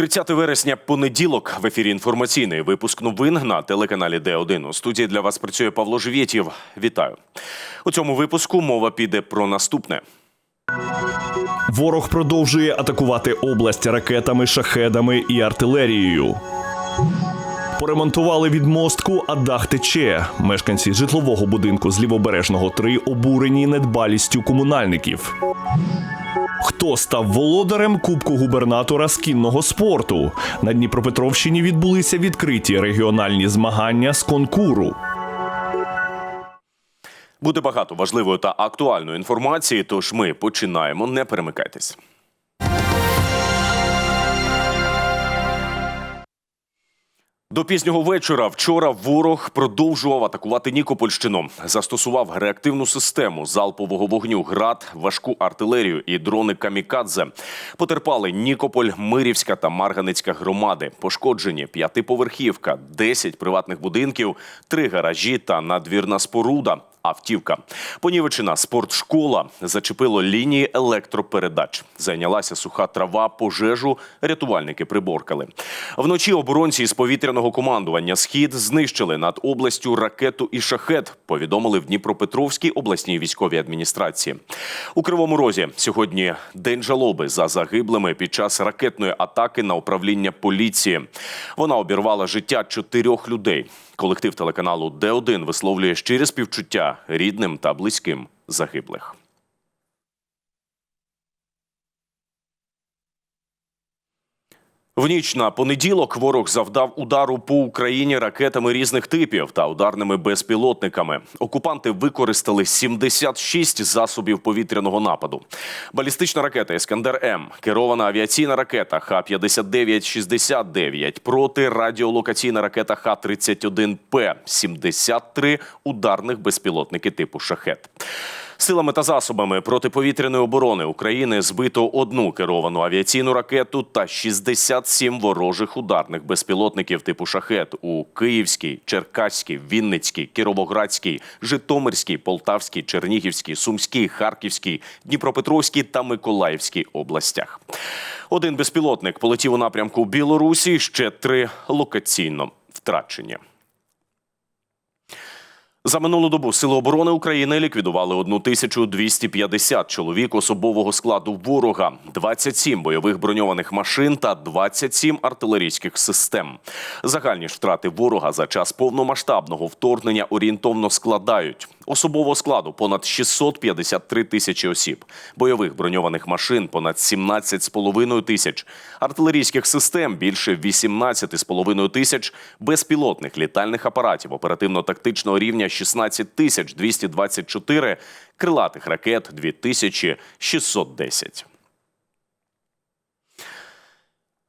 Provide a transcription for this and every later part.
30 вересня, понеділок, в ефірі інформаційний випуск новин на телеканалі Д1. У студії для вас працює Павло Живєтєв. Вітаю. У цьому випуску мова піде про наступне. Ворог продовжує атакувати область ракетами, шахедами і артилерією. Поремонтували відмостку, а дах тече. Мешканці житлового будинку з лівобережного 3 обурені недбалістю комунальників. Хто став володарем Кубку губернатора з кінного спорту? На Дніпропетровщині відбулися відкриті регіональні змагання з конкуру. Буде багато важливої та актуальної інформації, тож ми починаємо. Не перемикайтесь. До пізнього вечора вчора ворог продовжував атакувати Нікопольщину. Застосував реактивну систему залпового вогню ГРАД, важку артилерію і дрони камікадзе. Потерпали Нікополь, Мирівська та Марганецька громади. Пошкоджені п'ятиповерхівка, 10 приватних будинків, три гаражі та надвірна споруда. Автівка понівечена спортшкола зачепило лінії електропередач. Зайнялася суха трава, пожежу. Рятувальники приборкали. Вночі оборонці з повітряного командування Схід знищили над областю ракету і шахет. Повідомили в Дніпропетровській обласній військовій адміністрації. У Кривому Розі сьогодні день жалоби за загиблими під час ракетної атаки на управління поліції. Вона обірвала життя чотирьох людей. Колектив телеканалу Д1 висловлює щире співчуття рідним та близьким загиблих. В ніч на понеділок ворог завдав удару по Україні ракетами різних типів та ударними безпілотниками. Окупанти використали 76 засобів повітряного нападу. Балістична ракета Іскандер М, керована авіаційна ракета Х-59-69, протирадіолокаційна ракета Х-31П, 73 ударних безпілотники типу Шахет. Силами та засобами протиповітряної оборони України збито одну керовану авіаційну ракету та 67 ворожих ударних безпілотників типу шахет у Київській, Черкаській, Вінницькій, Кіровоградській, Житомирській, Полтавській, Чернігівській, Сумській, Харківській, Дніпропетровській та Миколаївській областях. Один безпілотник полетів у напрямку Білорусі, ще три локаційно втрачені. За минулу добу Сили оборони України ліквідували 1250 чоловік особового складу ворога, 27 бойових броньованих машин та 27 артилерійських систем. Загальні ж втрати ворога за час повномасштабного вторгнення орієнтовно складають особового складу понад 653 тисячі осіб, бойових броньованих машин понад 17,5 тисяч, артилерійських систем більше 18,5 тисяч, безпілотних літальних апаратів оперативно-тактичного рівня 16 тисяч 224, крилатих ракет 2610.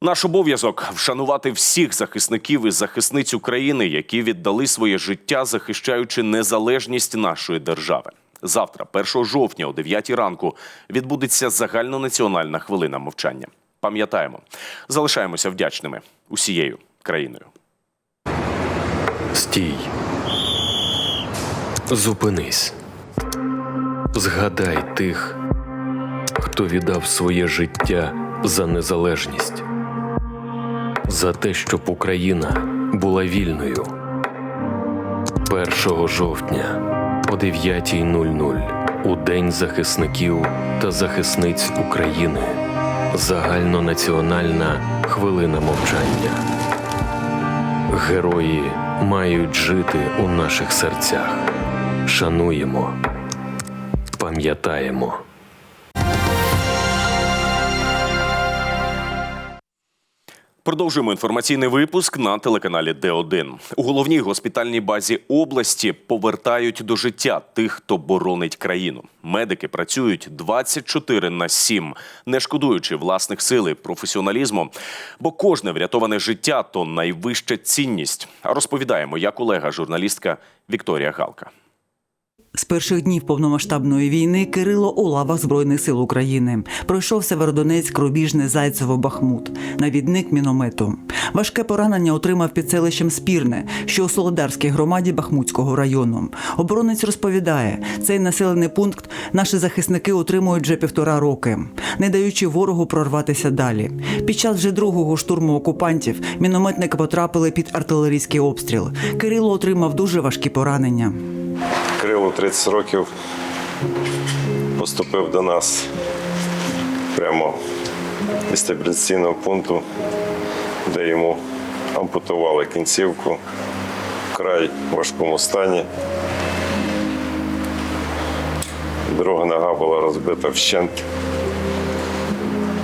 Наш обов'язок вшанувати всіх захисників і захисниць України, які віддали своє життя, захищаючи незалежність нашої держави. Завтра, 1 жовтня, о 9 ранку, відбудеться загальнонаціональна хвилина мовчання. Пам'ятаємо, залишаємося вдячними усією країною. Стій. Зупинись. Згадай тих, хто віддав своє життя за незалежність, за те, щоб Україна була вільною. 1 жовтня о 9.00 у День захисників та захисниць України. Загальнонаціональна хвилина мовчання. Герої мають жити у наших серцях. Шануємо, пам'ятаємо. Продовжуємо інформаційний випуск на телеканалі Д1. У головній госпітальній базі області повертають до життя тих, хто боронить країну. Медики працюють 24 на 7, не шкодуючи власних сил і професіоналізму. Бо кожне врятоване життя то найвища цінність. А розповідає моя колега, журналістка Вікторія Галка. З перших днів повномасштабної війни Кирило у лавах Збройних сил України пройшов Северодонецьк, Рубіжне, Зайцево, Бахмут, навідник міномету. Важке поранення отримав під селищем Спірне, що у Солодарській громаді Бахмутського району. Оборонець розповідає, цей населений пункт наші захисники утримують вже півтора роки, не даючи ворогу прорватися далі. Під час вже другого штурму окупантів мінометники потрапили під артилерійський обстріл. Кирило отримав дуже важкі поранення. Кирило 30 років поступив до нас прямо із стабіляційного пункту, де йому ампутували кінцівку, вкрай важкому стані. Друга нога була розбита вщент,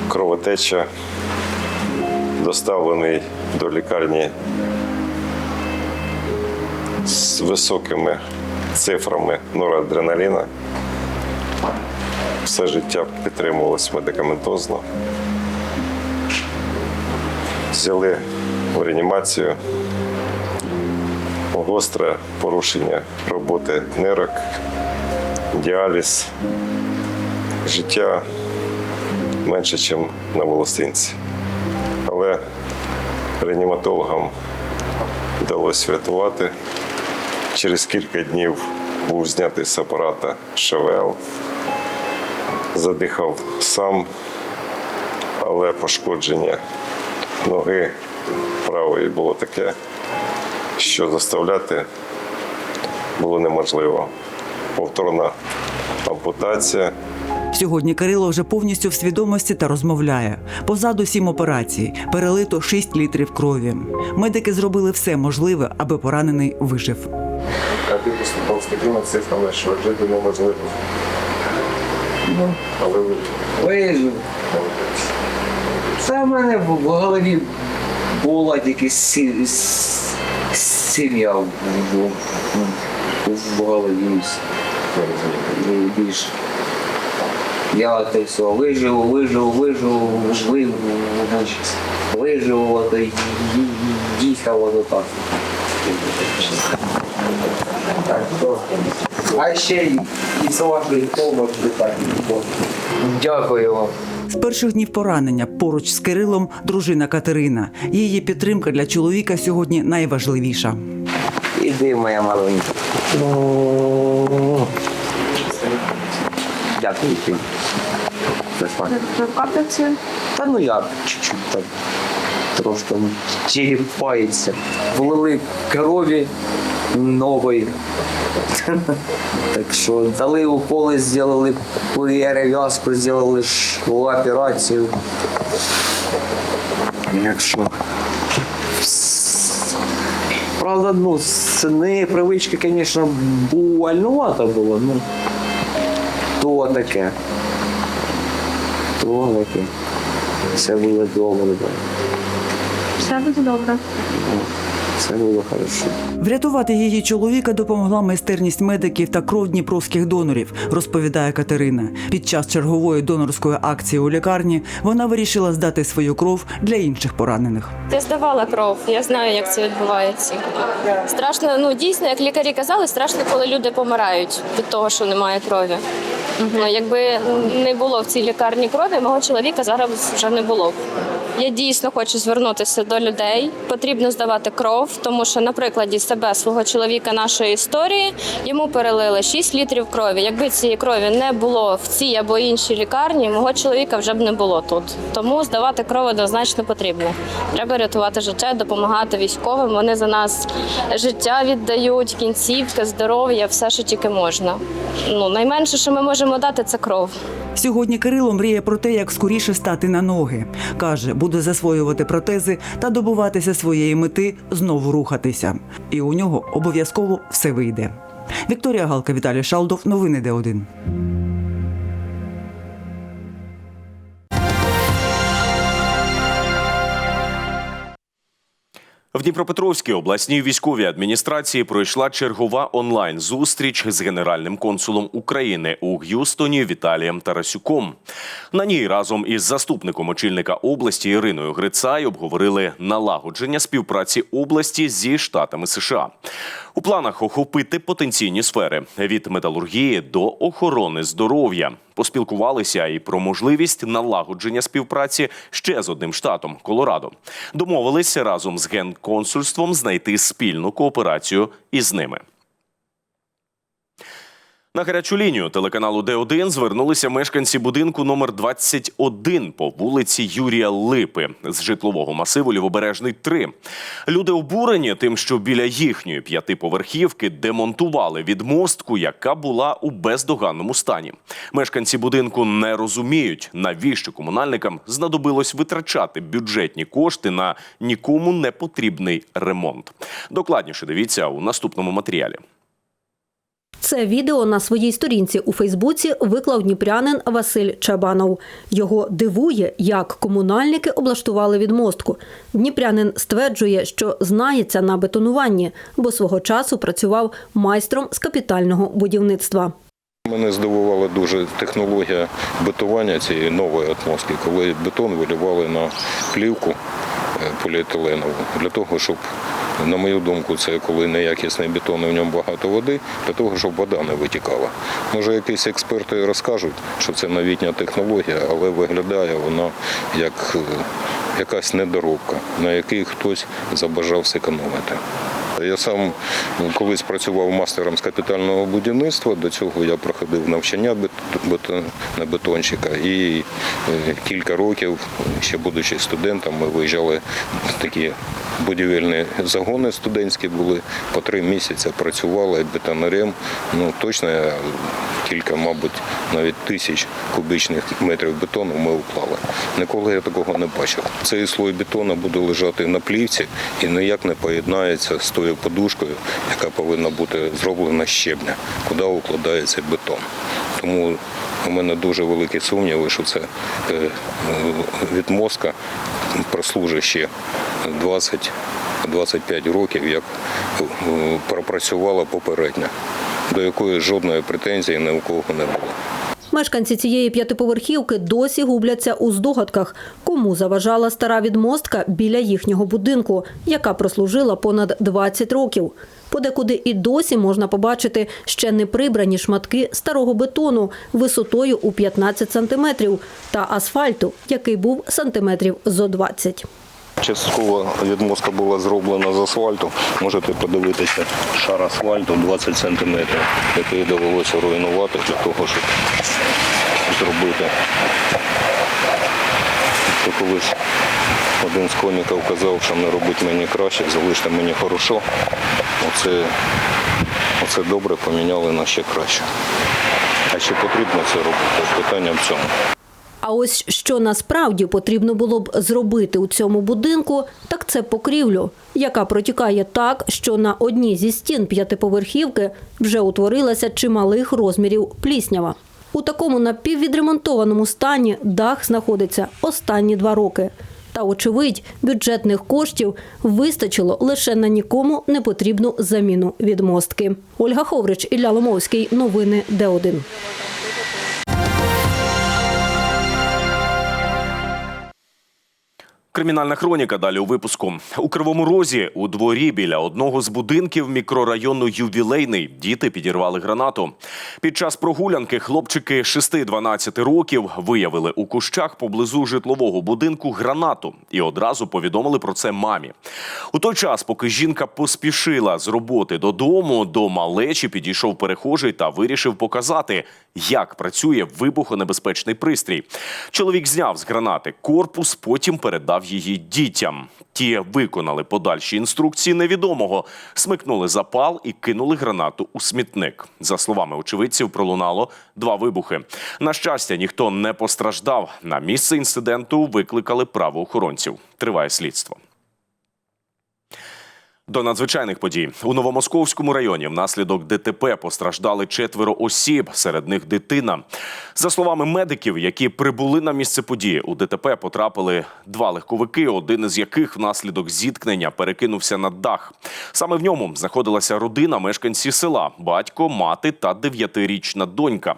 кровотеча, доставлений до лікарні з високими цифрами норадреналіна. Все життя підтримувалось медикаментозно. Взяли в реанімацію. Гостре порушення роботи нирок, діаліз, життя менше, ніж на волосинці. Але реаніматологам вдалося врятувати. Через кілька днів був знятий з апарата ШВЛ, задихав сам, але пошкодження ноги правої було таке, що заставляти було неможливо. Повторна ампутація. Сьогодні Кирило вже повністю в свідомості та розмовляє. Позаду сім операцій, перелито 6 літрів крові. Медики зробили все можливе, аби поранений вижив. А ти поступав з такими цифрами, що жити неможливо. Ну, але ви Вижив. Це в мене в голові була тільки сі- с- сім'я в, в, в, в голові. І більше. Я те все виживу, виживу, виживу, виживу, виживу, ото й- й- їхав ото так. Так, то. А ще й і вашої допомоги так. Дякую вам. З перших днів поранення поруч з Кирилом дружина Катерина. Її підтримка для чоловіка сьогодні найважливіша. Іди, моя маленька. Дякую ти. Це Та ну як, чуть-чуть так. Трошки черепається. Влили крові нової. Так що дали уколи, зробили перев'язку, зробили операцію. Якщо. Правда, ну, з непривички, звісно, больнувато було, ну. То таке. То таке. Все було добре. Все буде добре. Все було хорошо. Врятувати її чоловіка допомогла майстерність медиків та кров дніпровських донорів, розповідає Катерина. Під час чергової донорської акції у лікарні вона вирішила здати свою кров для інших поранених. Я здавала кров, я знаю, як це відбувається. Страшно, ну дійсно, як лікарі казали, страшно, коли люди помирають від того, що немає крові. Ну, якби не було в цій лікарні крові, мого чоловіка зараз вже не було. Я дійсно хочу звернутися до людей. Потрібно здавати кров, тому що на прикладі себе, свого чоловіка, нашої історії, йому перелили 6 літрів крові. Якби цієї крові не було в цій або іншій лікарні, мого чоловіка вже б не було тут. Тому здавати кров однозначно потрібно. Треба рятувати життя, допомагати військовим. Вони за нас життя віддають, кінцівки, здоров'я, все, що тільки можна. Ну найменше, що ми можемо дати, це кров. Сьогодні Кирило мріє про те, як скоріше стати на ноги. Каже, буде засвоювати протези та добуватися своєї мети знову рухатися. І у нього обов'язково все вийде. Вікторія Галка, Віталій Шалдов. Новини Д1. Дніпропетровській обласній військовій адміністрації пройшла чергова онлайн зустріч з генеральним консулом України у Г'юстоні Віталієм Тарасюком. На ній разом із заступником очільника області Іриною Грицай обговорили налагодження співпраці області зі штатами США. У планах охопити потенційні сфери від металургії до охорони здоров'я. Поспілкувалися і про можливість налагодження співпраці ще з одним штатом Колорадо. Домовилися разом з генконсульством знайти спільну кооперацію із ними. На гарячу лінію телеканалу Д1 звернулися мешканці будинку номер 21 по вулиці Юрія Липи з житлового масиву Лівобережний 3. Люди обурені тим, що біля їхньої п'ятиповерхівки демонтували відмостку, яка була у бездоганному стані. Мешканці будинку не розуміють, навіщо комунальникам знадобилось витрачати бюджетні кошти на нікому не потрібний ремонт. Докладніше дивіться у наступному матеріалі. Це відео на своїй сторінці у Фейсбуці виклав дніпрянин Василь Чабанов. Його дивує, як комунальники облаштували відмостку. Дніпрянин стверджує, що знається на бетонуванні, бо свого часу працював майстром з капітального будівництва. Мене здивувала дуже технологія бетування цієї нової атмоски, коли бетон вилівали на плівку поліетиленову для того, щоб, на мою думку, це коли неякісний бетон і в ньому багато води, для того, щоб вода не витікала. Може, якісь експерти розкажуть, що це новітня технологія, але виглядає вона як е, якась недоробка, на якій хтось забажав зекономити. Я сам ну, колись працював мастером з капітального будівництва. До цього я проходив навчання на бетонщика. І е, кілька років, ще будучи студентом, ми виїжджали в такі будівельні загони студентські були. По три місяці працювали бетонарем. Ну точно кілька, мабуть, навіть тисяч кубічних метрів бетону ми уклали. Ніколи я такого не бачив. Цей слой бетону буде лежати на плівці і ніяк не поєднається з тою подушкою, яка повинна бути зроблена з щебня, куди укладається бетон. Тому у мене дуже великі сумніви, що це е, від прослужить ще 20-25 років, як е, пропрацювала попередня, до якої жодної претензії ні у кого не було. Мешканці цієї п'ятиповерхівки досі губляться у здогадках, кому заважала стара відмостка біля їхнього будинку, яка прослужила понад 20 років. Подекуди і досі можна побачити ще не прибрані шматки старого бетону висотою у 15 сантиметрів та асфальту, який був сантиметрів зо 20. Частково відмостка була зроблена з асфальту. Можете подивитися шар асфальту 20 см, який довелося руйнувати для того, щоб зробити. То колись один з коміків казав, що не робить мені краще, залиште мені хорошо. Оце, оце добре поміняли на ще краще. А чи потрібно це робити? Питання в цьому. А ось що насправді потрібно було б зробити у цьому будинку, так це покрівлю, яка протікає так, що на одній зі стін п'ятиповерхівки вже утворилася чималих розмірів пліснява. У такому напіввідремонтованому стані дах знаходиться останні два роки. Та, очевидь, бюджетних коштів вистачило лише на нікому не потрібну заміну відмостки. Ольга Ховрич, Ілля Ломовський. Новини Д1. Кримінальна хроніка далі у випуску у Кривому Розі у дворі біля одного з будинків мікрорайону Ювілейний діти підірвали гранату. Під час прогулянки хлопчики 6-12 років виявили у кущах поблизу житлового будинку гранату і одразу повідомили про це мамі. У той час, поки жінка поспішила з роботи додому, до малечі підійшов перехожий та вирішив показати, як працює вибухонебезпечний пристрій. Чоловік зняв з гранати корпус, потім передав її дітям. Ті виконали подальші інструкції невідомого, смикнули запал і кинули гранату у смітник. За словами очевидців, пролунало два вибухи. На щастя, ніхто не постраждав. На місце інциденту викликали правоохоронців. Триває слідство. До надзвичайних подій у Новомосковському районі внаслідок ДТП постраждали четверо осіб, серед них дитина. За словами медиків, які прибули на місце події, у ДТП потрапили два легковики, один із яких внаслідок зіткнення перекинувся на дах. Саме в ньому знаходилася родина мешканці села: батько, мати та дев'ятирічна донька.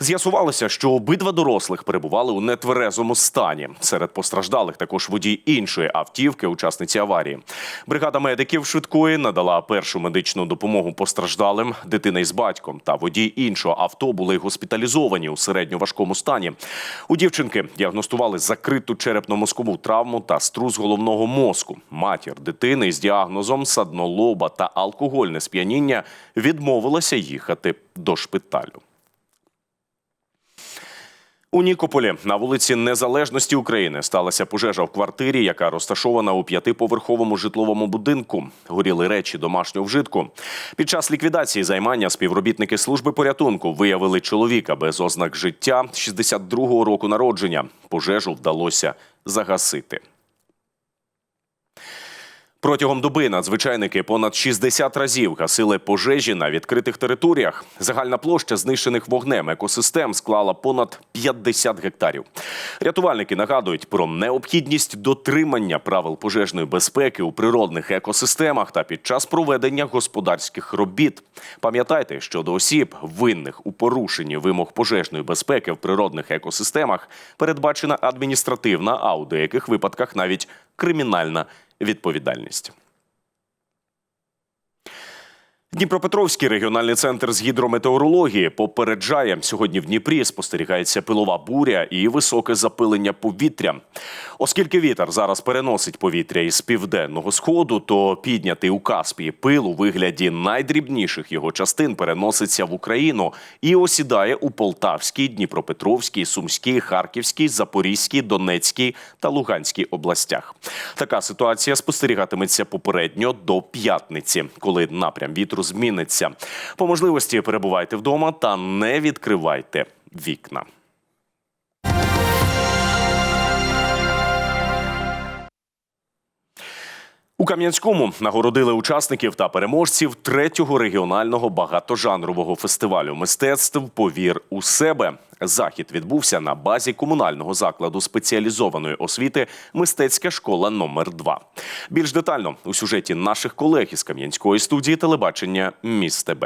З'ясувалося, що обидва дорослих перебували у нетверезому стані. Серед постраждалих також водій іншої автівки, учасниці аварії. Бригада медиків працівників швидкої надала першу медичну допомогу постраждалим. Дитина із батьком та водій іншого авто були госпіталізовані у середньоважкому стані. У дівчинки діагностували закриту черепно-мозкову травму та струс головного мозку. Матір дитини із діагнозом саднолоба та алкогольне сп'яніння відмовилася їхати до шпиталю. У Нікополі на вулиці Незалежності України сталася пожежа в квартирі, яка розташована у п'ятиповерховому житловому будинку. Горіли речі домашнього вжитку. Під час ліквідації займання співробітники служби порятунку виявили чоловіка без ознак життя 62-го року народження. Пожежу вдалося загасити. Протягом доби надзвичайники понад 60 разів гасили пожежі на відкритих територіях. Загальна площа знищених вогнем екосистем склала понад 50 гектарів. Рятувальники нагадують про необхідність дотримання правил пожежної безпеки у природних екосистемах та під час проведення господарських робіт. Пам'ятайте, що до осіб, винних у порушенні вимог пожежної безпеки в природних екосистемах, передбачена адміністративна, а у деяких випадках навіть кримінальна відповідальність. Дніпропетровський регіональний центр з гідрометеорології попереджає сьогодні в Дніпрі спостерігається пилова буря і високе запилення повітря. Оскільки вітер зараз переносить повітря із південного сходу, то піднятий у Каспії пил у вигляді найдрібніших його частин переноситься в Україну і осідає у Полтавській, Дніпропетровській, Сумській, Харківській, Запорізькій, Донецькій та Луганській областях. Така ситуація спостерігатиметься попередньо до п'ятниці, коли напрям вітру зміниться. По можливості перебувайте вдома та не відкривайте вікна. У Кам'янському нагородили учасників та переможців третього регіонального багатожанрового фестивалю мистецтв Повір у себе. Захід відбувся на базі комунального закладу спеціалізованої освіти Мистецька школа номер 2 Більш детально у сюжеті наших колег із Кам'янської студії телебачення «Міст ТБ.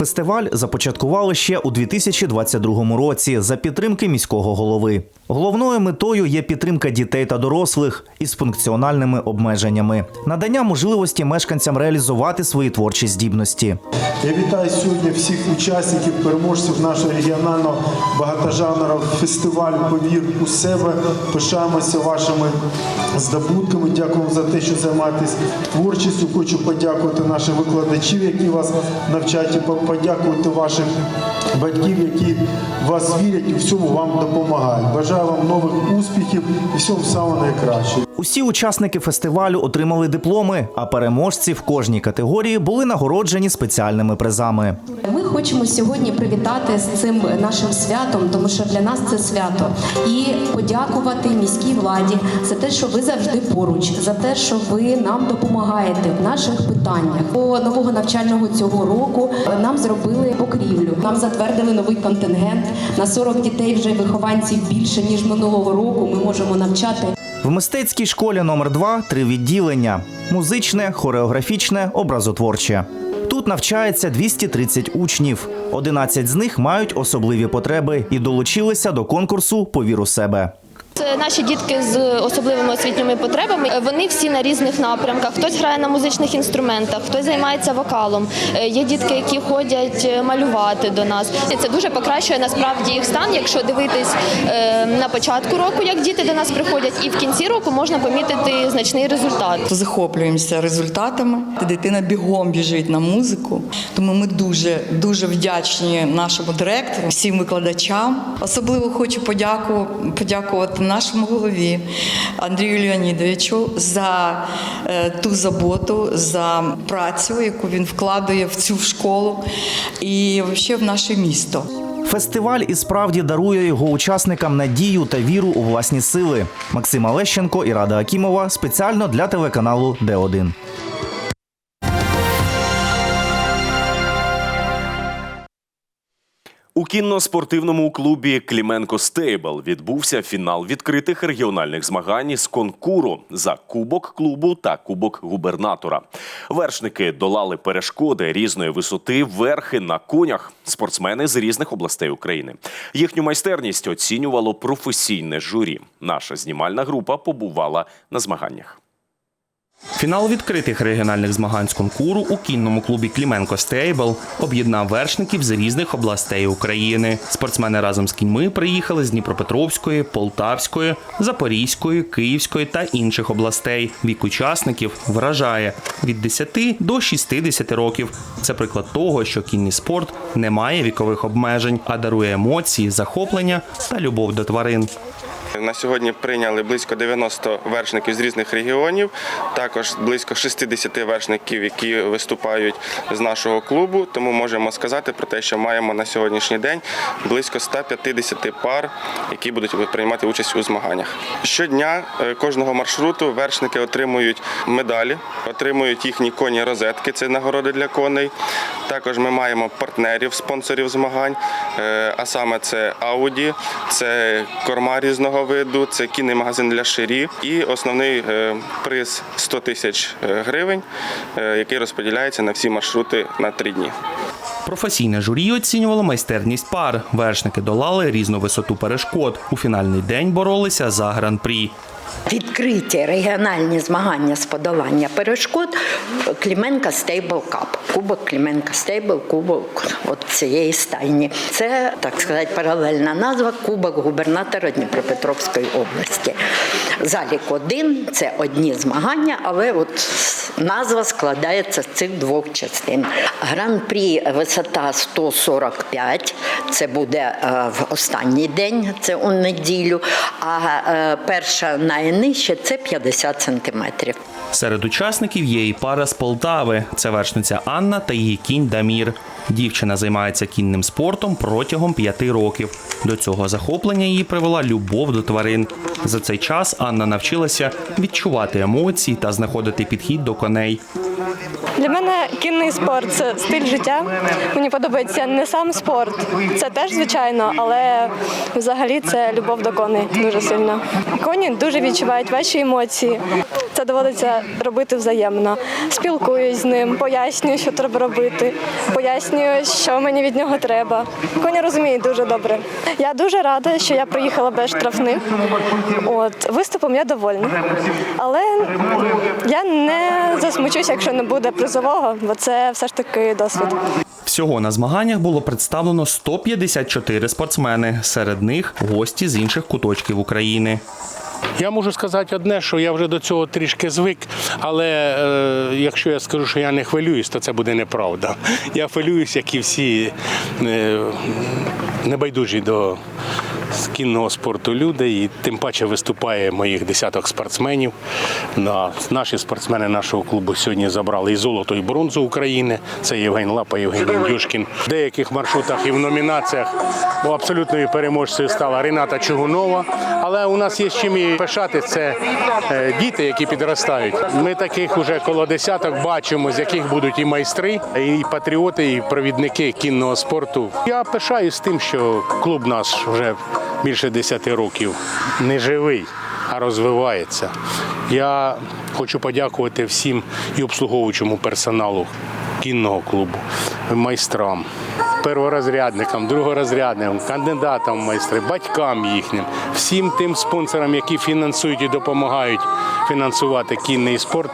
Фестиваль започаткували ще у 2022 році за підтримки міського голови. Головною метою є підтримка дітей та дорослих із функціональними обмеженнями, надання можливості мешканцям реалізувати свої творчі здібності. Я вітаю сьогодні всіх учасників, переможців нашого регіонального багатожанрового фестивалю Повір у себе. Пишаємося вашими здобутками. Дякуємо за те, що займаєтесь творчістю. Хочу подякувати наших викладачів, які вас навчають, і подякувати ваших батьків, які вас вірять і всьому вам допомагають. Бажаю вам нових успіхів і всього самого найкращого. Усі учасники фестивалю отримали дипломи, а переможці в кожній категорії були нагороджені спеціальними призами. Хочемо сьогодні привітати з цим нашим святом, тому що для нас це свято, і подякувати міській владі за те, що ви завжди поруч, за те, що ви нам допомагаєте в наших питаннях. По нового навчального цього року нам зробили покрівлю. Нам затвердили новий контингент. На 40 дітей вже вихованців більше ніж минулого року. Ми можемо навчати. В мистецькій школі номер 2 три відділення: музичне, хореографічне, образотворче. Навчається 230 учнів. 11 з них мають особливі потреби і долучилися до конкурсу Повір у себе. Наші дітки з особливими освітніми потребами. Вони всі на різних напрямках. Хтось грає на музичних інструментах, хтось займається вокалом. Е, Є дітки, які ходять е, малювати до нас. І Це дуже покращує насправді їх стан. Якщо дивитись е, на початку року, як діти до нас приходять, і в кінці року можна помітити значний результат. захоплюємося результатами. Дитина бігом біжить на музику. Тому ми дуже дуже вдячні нашому директору, всім викладачам. Особливо хочу подяку, подякувати нашому голові Андрію Леонідовичу за е, ту заботу, за працю, яку він вкладує в цю школу і взагалі в наше місто. Фестиваль і справді дарує його учасникам надію та віру у власні сили. Максима Лещенко і Рада Акімова спеціально для телеканалу Д1. У кінно-спортивному клубі Кліменко Стейбл відбувся фінал відкритих регіональних змагань з конкуру за кубок клубу та кубок губернатора. Вершники долали перешкоди різної висоти, верхи на конях. Спортсмени з різних областей України. Їхню майстерність оцінювало професійне журі. Наша знімальна група побувала на змаганнях. Фінал відкритих регіональних змагань з конкуру у кінному клубі Кліменко Стейбл об'єднав вершників з різних областей України. Спортсмени разом з кіньми приїхали з Дніпропетровської, Полтавської, Запорізької, Київської та інших областей. Вік учасників вражає від 10 до 60 років. Це приклад того, що кінний спорт не має вікових обмежень, а дарує емоції, захоплення та любов до тварин. На сьогодні прийняли близько 90 вершників з різних регіонів, також близько 60 вершників, які виступають з нашого клубу. Тому можемо сказати про те, що маємо на сьогоднішній день близько 150 пар, які будуть приймати участь у змаганнях. Щодня е, кожного маршруту вершники отримують медалі, отримують їхні коні розетки. Це нагороди для коней. Також ми маємо партнерів, спонсорів змагань, е, а саме це Audi, це корма різного виду, це кінний магазин для ширі і основний е, приз 100 тисяч е, гривень, який розподіляється на всі маршрути на три дні. Професійне журі оцінювало майстерність пар. Вершники долали різну висоту перешкод. У фінальний день боролися за гран-прі. Відкриті регіональні змагання з подолання перешкод Кліменка Стейбл Кап. Кубок Кліменка Стейбл, кубок от цієї стайні. Це, так сказати, паралельна назва Кубок губернатора Дніпропетровської області. Залік один це одні змагання, але от назва складається з цих двох частин. Гран-прі висота 145, це буде е, в останній день, це у неділю. А е, перша найнижча це 50 сантиметрів. Серед учасників є і пара з Полтави. Це вершниця Анна та її кінь Дамір. Дівчина займається кінним спортом протягом п'яти років. До цього захоплення її привела любов до тварин. За цей час Анна навчилася відчувати емоції та знаходити підхід до коней. Для мене кінний спорт це стиль життя. Мені подобається не сам спорт, це теж звичайно, але взагалі це любов до коней дуже сильно. Коні дуже відчувають ваші емоції. Це доводиться робити взаємно. Спілкуюсь з ним, пояснюю, що треба робити, пояснюю, що мені від нього треба. Коні розуміють дуже добре. Я дуже рада, що я приїхала без штрафних. От виступом я довольна. Але я не засмучусь, якщо не буде призового, бо це все ж таки досвід. Всього на змаганнях було представлено 154 спортсмени. Серед них гості з інших куточків України. Я можу сказати одне, що я вже до цього трішки звик, але е, якщо я скажу, що я не хвилююсь, то це буде неправда. Я хвилююсь, як і всі е, небайдужі до кінного спорту люди, і тим паче виступає моїх десяток спортсменів. На, наші спортсмени нашого клубу сьогодні забрали і золото, і бронзу України. Це Євген Лапа, Євген Індюшкін. В деяких маршрутах і в номінаціях абсолютною переможцею стала Рената Чугунова. Але у нас є з чим і пишати. Це е, діти, які підростають. Ми таких уже коло десяток бачимо, з яких будуть і майстри, і патріоти, і провідники кінного спорту. Я пишаюсь тим, що клуб наш вже більше 10 років не живий, а розвивається. Я хочу подякувати всім і обслуговуючому персоналу кінного клубу, майстрам, перворозрядникам, другорозрядникам, кандидатам в майстри, батькам їхнім, всім тим спонсорам, які фінансують і допомагають фінансувати кінний спорт.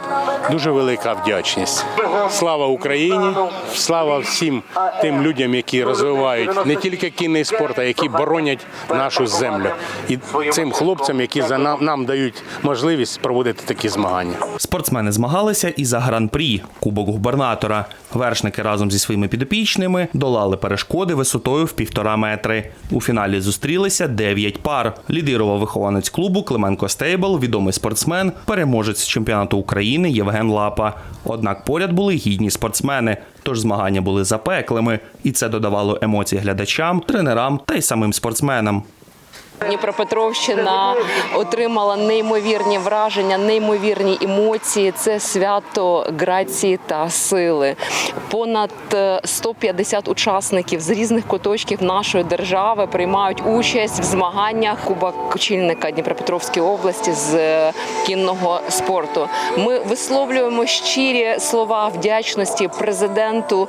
Дуже велика вдячність. Слава Україні! Слава всім тим людям, які розвивають не тільки кінний спорт, а які боронять нашу землю, і цим хлопцям, які за нам, нам дають можливість проводити такі змагання. Спортсмени змагалися і за гран-прі Кубок губернатора. Вершники разом зі своїми підопічними долали перешкоди висотою в півтора метри. У фіналі зустрілися дев'ять пар. Лідирував вихованець клубу Клименко Стейбл, відомий спортсмен, переможець чемпіонату України Євген Лапа. Однак поряд були гідні спортсмени, тож змагання були запеклими, і це додавало емоцій глядачам, тренерам та й самим спортсменам. Дніпропетровщина отримала неймовірні враження, неймовірні емоції. Це свято грації та сили. Понад е, 150 учасників з різних куточків нашої держави приймають участь в змаганнях Кубок очільника Дніпропетровської області з е, кінного спорту. Ми висловлюємо щирі слова вдячності президенту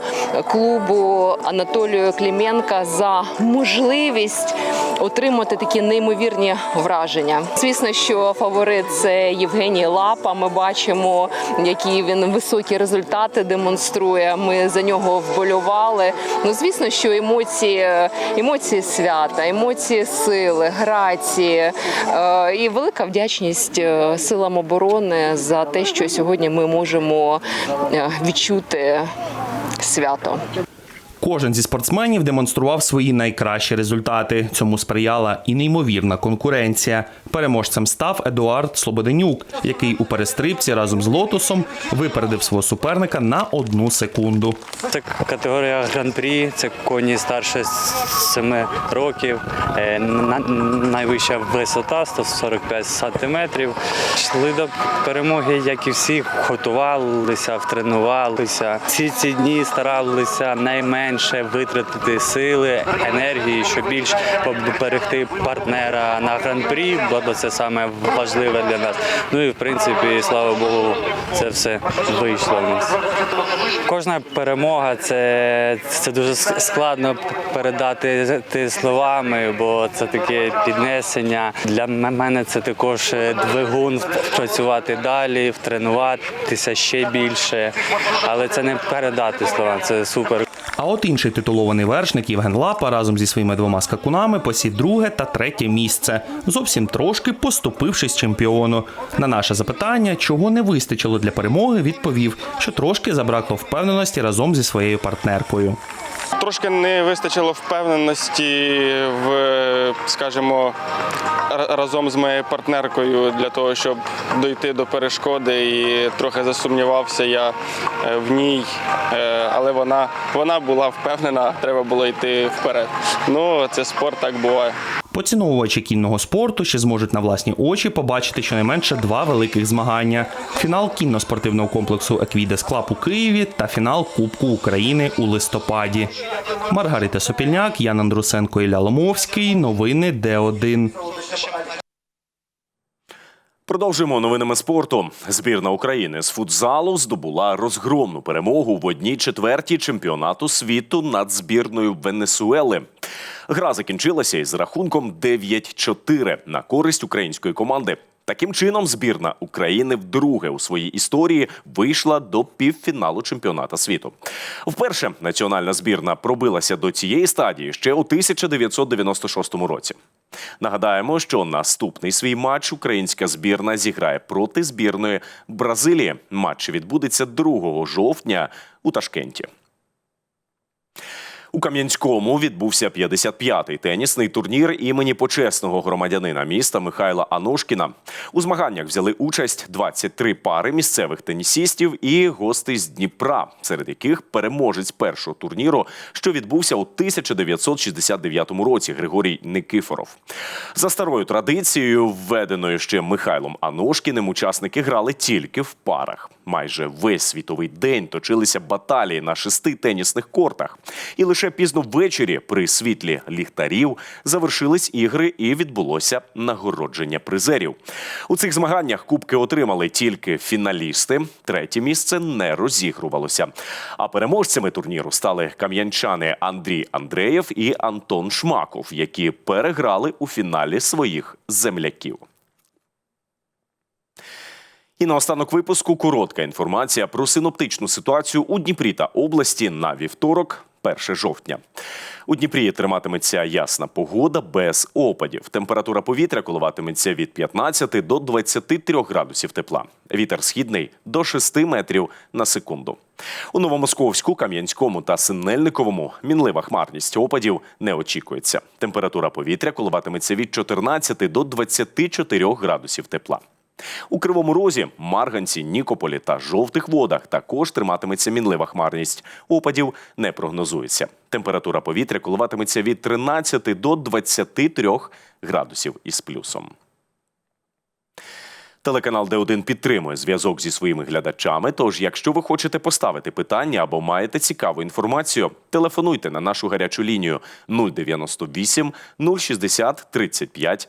клубу Анатолію Кліменка за можливість отримати такі такі неймовірні враження. Звісно, що фаворит це Євгеній Лапа. Ми бачимо, які він високі результати демонструє. Ми за нього вболювали. Ну звісно, що емоції, емоції свята, емоції сили, грації е, і велика вдячність е, силам оборони за те, що сьогодні ми можемо е, відчути свято. Кожен зі спортсменів демонстрував свої найкращі результати. Цьому сприяла і неймовірна конкуренція. Переможцем став Едуард Слободенюк, який у перестрибці разом з лотосом випередив свого суперника на одну секунду. Це категорія гран-прі, це коні старше 7 років, е, на- найвища висота 145 сантиметрів. Йшли до перемоги, як і всі, готувалися, втренувалися. Всі ці дні старалися найменше витратити сили, енергії, щоб більш поберегти партнера на гран-прі, бо це саме важливе для нас. Ну і в принципі, слава Богу, це все вийшло в нас. Кожна перемога це, це дуже складно передати ти словами, бо це таке піднесення. Для мене це також е, двигун працювати далі, втренуватися ще більше. Але це не передати словами, це супер. А от інший титулований вершник Євген Лапа разом зі своїми двома скакунами посів друге та третє місце, зовсім трошки поступившись чемпіону. На наше запитання, чого не вистачило для перемоги, відповів, що трошки забракло впевненості разом зі своєю партнеркою. Трошки не вистачило впевненості в, скажімо, разом з моєю партнеркою для того, щоб дойти до перешкоди. І трохи засумнівався я е, в ній, Е, але вона, вона була впевнена, треба було йти вперед. Ну, це спорт, так буває. Поціновувачі кінного спорту ще зможуть на власні очі побачити щонайменше два великих змагання: фінал кінно-спортивного комплексу Еквідес Клаб у Києві та фінал Кубку України у листопаді. Маргарита Сопільняк, Ян Андрусенко, Ілля Ломовський. Новини Д1. Продовжуємо новинами спорту. Збірна України з футзалу здобула розгромну перемогу в одній четвертій чемпіонату світу над збірною Венесуели. Гра закінчилася із рахунком 9-4 на користь української команди. Таким чином, збірна України вдруге у своїй історії вийшла до півфіналу чемпіоната світу. Вперше національна збірна пробилася до цієї стадії ще у 1996 році. Нагадаємо, що наступний свій матч українська збірна зіграє проти збірної Бразилії. Матч відбудеться 2 жовтня у Ташкенті. У Кам'янському відбувся 55-й тенісний турнір імені почесного громадянина міста Михайла Аношкіна. У змаганнях взяли участь 23 пари місцевих тенісістів і гостей з Дніпра, серед яких переможець першого турніру, що відбувся у 1969 році, Григорій Никифоров. За старою традицією, введеною ще Михайлом Аношкіним, учасники грали тільки в парах. Майже весь світовий день точилися баталії на шести тенісних кортах. І лише пізно ввечері при світлі ліхтарів завершились ігри і відбулося нагородження призерів. У цих змаганнях кубки отримали тільки фіналісти. Третє місце не розігрувалося. А переможцями турніру стали кам'янчани Андрій Андреєв і Антон Шмаков, які переграли у фіналі своїх земляків. І наостанок випуску коротка інформація про синоптичну ситуацію у Дніпрі та області на вівторок, 1 жовтня. У Дніпрі триматиметься ясна погода без опадів. Температура повітря коливатиметься від 15 до 23 градусів тепла. Вітер східний до 6 метрів на секунду. У Новомосковську, Кам'янському та Синельниковому мінлива хмарність опадів не очікується. Температура повітря коливатиметься від 14 до 24 градусів тепла. У Кривому Розі, Марганці, Нікополі та жовтих водах також триматиметься мінлива хмарність. Опадів не прогнозується. Температура повітря коливатиметься від 13 до 23 градусів із плюсом. Телеканал Д1 підтримує зв'язок зі своїми глядачами. Тож, якщо ви хочете поставити питання або маєте цікаву інформацію, телефонуйте на нашу гарячу лінію 098 060 35